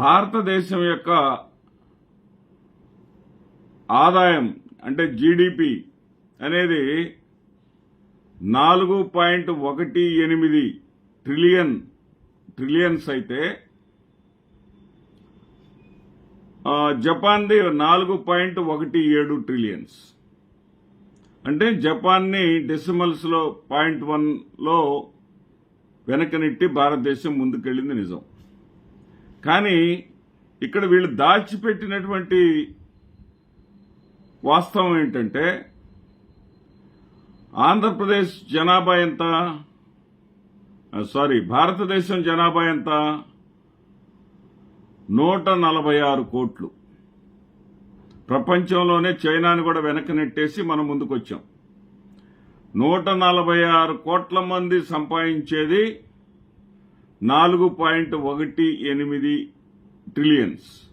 భారతదేశం యొక్క ఆదాయం అంటే జీడిపి అనేది నాలుగు పాయింట్ ఒకటి ఎనిమిది ట్రిలియన్ ట్రిలియన్స్ అయితే జపాన్ది నాలుగు పాయింట్ ఒకటి ఏడు ట్రిలియన్స్. అంటే జపాన్ని డెసిమల్స్లో పాయింట్ వన్లో వెనక నెట్టి భారతదేశం ముందుకెళ్ళింది నిజం. కానీ ఇక్కడ వీళ్ళు దాచిపెట్టినటువంటి వాస్తవం ఏంటంటే ఆంధ్రప్రదేశ్ జనాభా ఎంత? సారీ భారతదేశం జనాభా ఎంత? నూట నలభై ఆరు కోట్లు. ప్రపంచంలోనే చైనాని కూడా వెనక్కి నెట్టేసి మనం ముందుకొచ్చాం. నూట నలభై ఆరు కోట్ల మంది సంపాదించేది నాలుగు పాయింట్ ఒకటి ఎనిమిది ట్రిలియన్స్.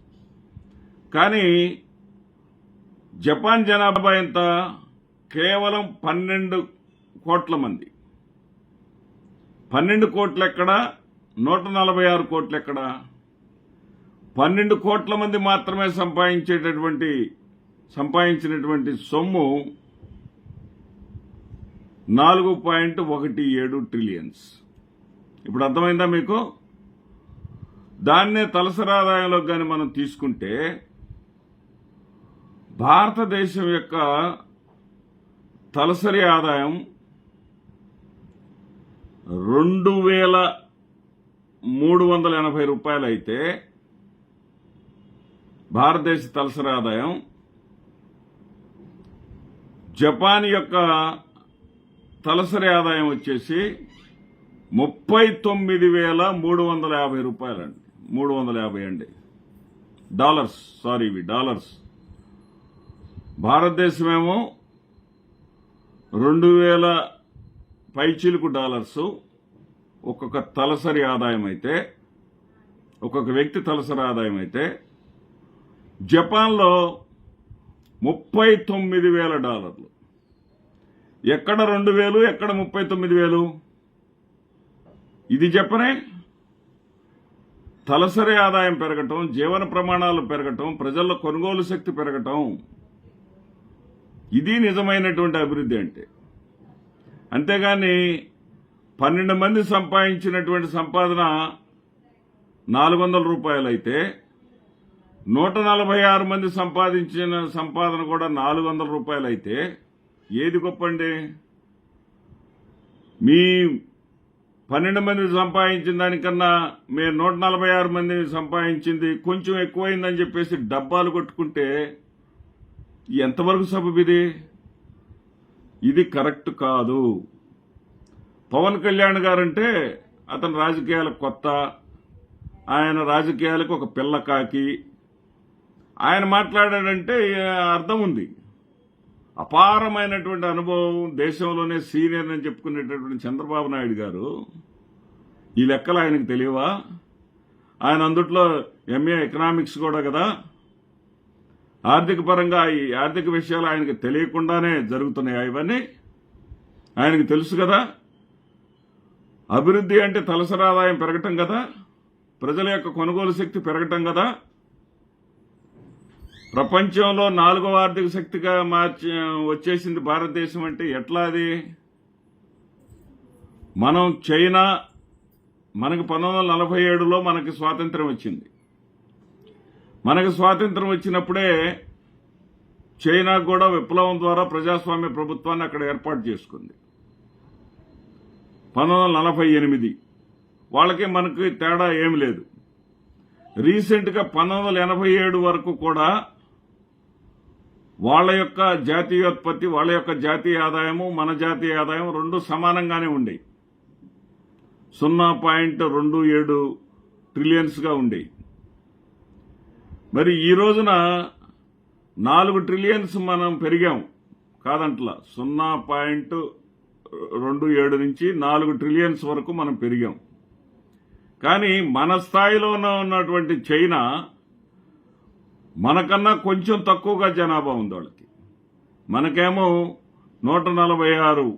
కానీ జపాన్ జనాభా ఎంత? కేవలం పన్నెండు కోట్ల మంది. పన్నెండు కోట్లు ఎక్కడ నూట నలభై ఆరు కోట్లు ఎక్కడ పన్నెండు కోట్ల మంది మాత్రమే సంపాదించేటటువంటి సంపాదించినటువంటి సొమ్ము నాలుగు పాయింట్ ఒకటి ఏడు ట్రిలియన్స్. ఇప్పుడు అర్థమైందా మీకు? దాన్నే తలసరి ఆదాయంలో కానీ మనం తీసుకుంటే భారతదేశం యొక్క తలసరి ఆదాయం రెండు వేల మూడు వందల ఎనభై రూపాయలు అయితే భారతదేశ తలసరి ఆదాయం జపాన్ యొక్క తలసరి ఆదాయం వచ్చేసి ముప్పై తొమ్మిది వేల మూడు వందల యాభై రూపాయలండి. మూడు వందల యాభై అండి. డాలర్స్ సారీ ఇవి డాలర్స్. భారతదేశమేమో రెండు వేల పైచిలుకు డాలర్స్. ఒక్కొక్క తలసరి ఆదాయం అయితే ఒక్కొక్క వ్యక్తి తలసరి ఆదాయం అయితే జపాన్లో ముప్పై తొమ్మిది వేల డాలర్లు. ఎక్కడ రెండు వేలు ఎక్కడ ముప్పై తొమ్మిది వేలు? ఇది చెప్పనే? తలసరి ఆదాయం పెరగటం జీవన ప్రమాణాలు పెరగటం ప్రజల్లో కొనుగోలు శక్తి పెరగటం. ఇది నిజమైనటువంటి అభివృద్ధి అంటే. అంతేగాని పన్నెండు మంది సంపాదించినటువంటి సంపాదన నాలుగు వందల రూపాయలు అయితే నూట నలభై ఆరు మంది సంపాదించిన సంపాదన కూడా నాలుగు వందల రూపాయలు అయితే ఏది గొప్పండి మీ పన్నెండు మందిని సంపాదించిన దానికన్నా మీరు నూట నలభై ఆరు మందిని సంపాదించింది కొంచెం ఎక్కువైందని చెప్పేసి డబ్బాలు కొట్టుకుంటే ఎంతవరకు సబబు ఇది? ఇది కరెక్ట్ కాదు. పవన్ కళ్యాణ్ గారంటే అతను రాజకీయాలకు కొత్త ఆయన రాజకీయాలకు ఒక పిల్లకాకి ఆయన మాట్లాడాడంటే అర్థం ఉంది. అపారమైనటువంటి అనుభవం దేశంలోనే సీనియర్ అని చెప్పుకునేటటువంటి చంద్రబాబు నాయుడు గారు ఈ లెక్కలు ఆయనకు తెలియవా? ఆయన అందుట్లో ఎంఏ ఎకనామిక్స్ కూడా కదా? ఆర్థిక పరంగా ఈ ఆర్థిక విషయాలు ఆయనకు తెలియకుండానే జరుగుతున్నాయి ఇవన్నీ? ఆయనకు తెలుసు కదా? అభివృద్ధి అంటే తలసరి ఆదాయం పెరగటం కదా? ప్రజల యొక్క కొనుగోలు శక్తి పెరగటం కదా? ప్రపంచంలో నాలుగవ ఆర్థిక శక్తిగా మార్చి వచ్చేసింది భారతదేశం అంటే ఎట్లా అది? మనం చైనా మనకు పంతొమ్మిది వందల నలభై ఏడులో మనకి స్వాతంత్రం వచ్చింది. మనకు స్వాతంత్రం వచ్చినప్పుడే చైనా కూడా విప్లవం ద్వారా ప్రజాస్వామ్య ప్రభుత్వాన్ని అక్కడ ఏర్పాటు చేసుకుంది. పంతొమ్మిది వందల నలభై ఎనిమిది. వాళ్ళకి మనకి తేడా ఏమి లేదు. రీసెంట్గా పంతొమ్మిది వందల ఎనభై ఏడు వరకు కూడా వాళ్ళ యొక్క జాతీయోత్పత్తి వాళ్ళ యొక్క జాతీయ ఆదాయము మన జాతీయ ఆదాయం రెండు సమానంగానే ఉండేవి సున్నా పాయింట్ రెండు ఏడు ట్రిలియన్స్గా ఉండేవి మరి ఈ రోజున నాలుగు ట్రిలియన్స్ మనం పెరిగాం. కాదంట్లా సున్నా పాయింట్ రెండు ఏడు నుంచి నాలుగు ట్రిలియన్స్ వరకు మనం పెరిగాం. కానీ మన స్థాయిలో ఉన్నటువంటి చైనా మనకన్నా కొంచెం తక్కువగా జనాభా ఉంది వాళ్ళకి. మనకేమో నూట నలభై ఆరు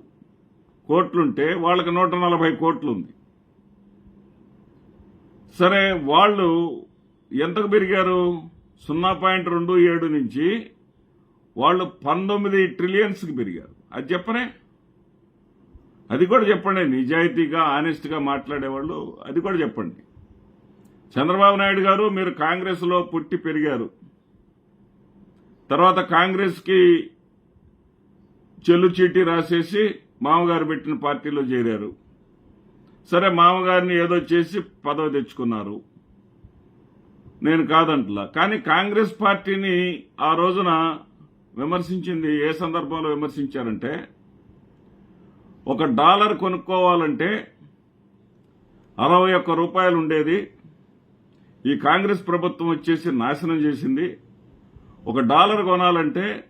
కోట్లుంటే వాళ్ళకి నూట నలభై కోట్లు ఉంది సరే వాళ్ళు ఎంతకు పెరిగారు? సున్నా పాయింట్ రెండు ఏడు నుంచి వాళ్ళు పంతొమ్మిది ట్రిలియన్స్కి పెరిగారు. అది చెప్పనే? అది కూడా చెప్పండి. నిజాయితీగా ఆనెస్ట్గా మాట్లాడేవాళ్ళు అది కూడా చెప్పండి. చంద్రబాబు నాయుడు గారు మీరు కాంగ్రెస్లో పుట్టి పెరిగారు. తర్వాత కాంగ్రెస్కి చెల్లు చీటీ రాసేసి మామగారు పెట్టిన పార్టీలో చేరారు. సరే మామగారిని ఏదో చేసి పదవి తెచ్చుకున్నారు. నేను కాదంటలా. కానీ కాంగ్రెస్ పార్టీని ఆ రోజున విమర్శించింది ఏ సందర్భంలో విమర్శించారంటే ఒక డాలర్ కొనుక్కోవాలంటే అరవై ఒక్క రూపాయలు ఉండేది ఈ కాంగ్రెస్ ప్రభుత్వం వచ్చేసి నాశనం చేసింది. ఒక డాలర్ కొనాలంటే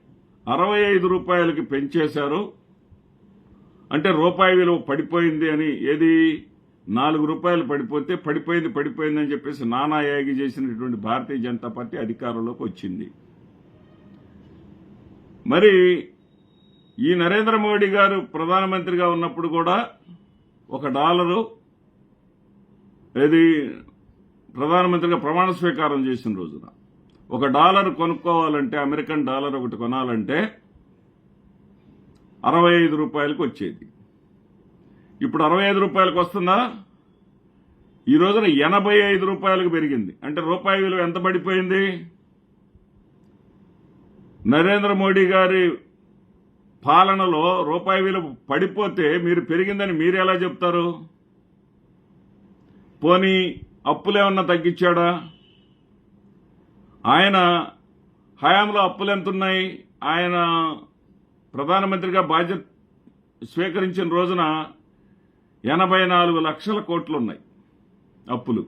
అరవై ఐదు రూపాయలకి పెంచేశారు. అంటే రూపాయి విలువ పడిపోయింది అని ఏది? నాలుగు రూపాయలు పడిపోతే పడిపోయింది పడిపోయింది అని చెప్పేసి నానా యాగి చేసినటువంటి భారతీయ జనతా పార్టీ అధికారంలోకి వచ్చింది. మరి ఈ నరేంద్ర మోడీ గారు ప్రధానమంత్రిగా ఉన్నప్పుడు కూడా ఒక డాలరు ఏది? ప్రధానమంత్రిగా ప్రమాణ స్వీకారం చేసిన రోజున ఒక డాలర్ కొనుక్కోవాలంటే అమెరికన్ డాలర్ ఒకటి కొనాలంటే అరవై ఐదు రూపాయలకు వచ్చేది. ఇప్పుడు అరవై ఐదు రూపాయలకు వస్తుందా? ఈ రోజున ఎనభై ఐదు రూపాయలకు పెరిగింది. అంటే రూపాయి విలువ ఎంత పడిపోయింది? నరేంద్ర మోడీ గారి పాలనలో రూపాయి విలువ పడిపోతే మీరు పెరిగిందని మీరు ఎలా చెప్తారు? పోనీ అప్పులేమన్నా తగ్గించాడా? ఆయన హయాంలో అప్పులు ఎంతున్నాయి ఆయన ప్రధానమంత్రిగా బాధ్యత స్వీకరించిన రోజున ఎనభై నాలుగు లక్షల కోట్లు ఉన్నాయి అప్పులు.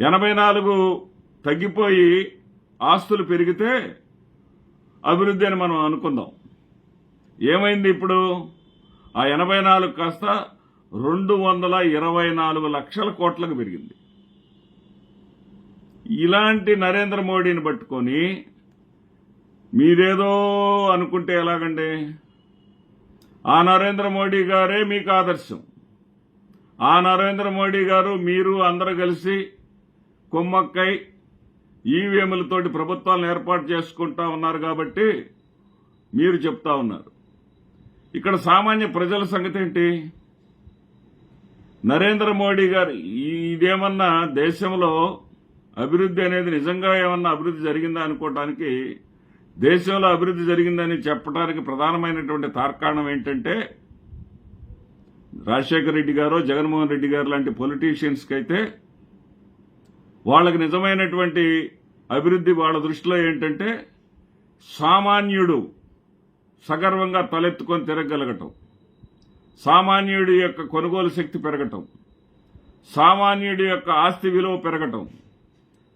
ఎనభై నాలుగు తగ్గిపోయి ఆస్తులు పెరిగితే అభివృద్ధి అని మనం అనుకుందాం. ఏమైంది ఇప్పుడు? ఆ ఎనభై నాలుగు కాస్త రెండు వందల ఇరవై నాలుగు లక్షల కోట్లకు పెరిగింది. ఇలాంటి నరేంద్ర మోడీని పట్టుకొని మీరేదో అనుకుంటే ఎలాగండి? ఆ నరేంద్ర మోడీ గారే మీకు ఆదర్శం. ఆ నరేంద్ర మోడీ గారు మీరు అందరూ కలిసి కొమ్మక్కై ఈవీఎంలతోటి ప్రభుత్వాలను ఏర్పాటు చేసుకుంటా ఉన్నారు కాబట్టి మీరు చెప్తా ఉన్నారు. ఇక్కడ సామాన్య ప్రజల సంగతి ఏంటి? నరేంద్ర మోడీ గారు ఇదేమన్నా దేశంలో అభివృద్ధి అనేది నిజంగా ఏమన్నా అభివృద్ధి జరిగిందా అనుకోవటానికి దేశంలో అభివృద్ధి జరిగిందని చెప్పడానికి ప్రధానమైనటువంటి తార్కాణం ఏంటంటే రాజశేఖర రెడ్డి గారు జగన్మోహన్ రెడ్డి గారు లాంటి పొలిటీషియన్స్కి అయితే వాళ్ళకి నిజమైనటువంటి అభివృద్ధి వాళ్ళ దృష్టిలో ఏంటంటే సామాన్యుడు సగర్వంగా తలెత్తుకొని తిరగగలగటం. సామాన్యుడి యొక్క కొనుగోలు శక్తి పెరగటం. సామాన్యుడి యొక్క ఆస్తి విలువ పెరగటం.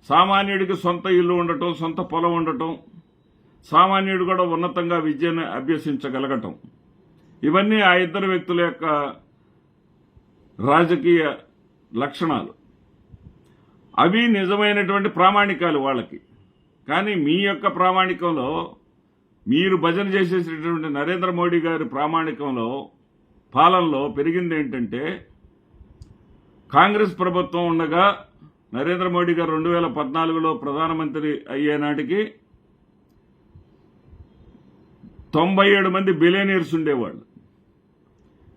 సామాన్యుడికి సొంత ఇల్లు ఉండటం సొంత పొలం ఉండటం సామాన్యుడు కూడా ఉన్నతంగా విద్యను అభ్యసించగలగటం. ఇవన్నీ ఆ ఇద్దరు వ్యక్తుల యొక్క రాజకీయ లక్షణాలు. అవి నిజమైనటువంటి ప్రామాణికాలు వాళ్ళకి. కానీ మీ యొక్క ప్రామాణికంలో మీరు భజన చేసేటటువంటి నరేంద్ర మోడీ గారి ప్రామాణికంలో పాలనలో పెరిగింది ఏంటంటే కాంగ్రెస్ ప్రభుత్వం ఉండగా నరేంద్ర మోడీ గారు రెండు వేల పద్నాలుగులో ప్రధానమంత్రి అయ్యే నాటికి తొంభై ఏడు మంది బిలేనియర్స్ ఉండేవాళ్ళు.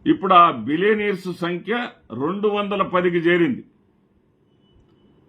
ఇప్పుడు ఆ బిలేనియర్స్ సంఖ్య రెండు వందల పదికి చేరింది.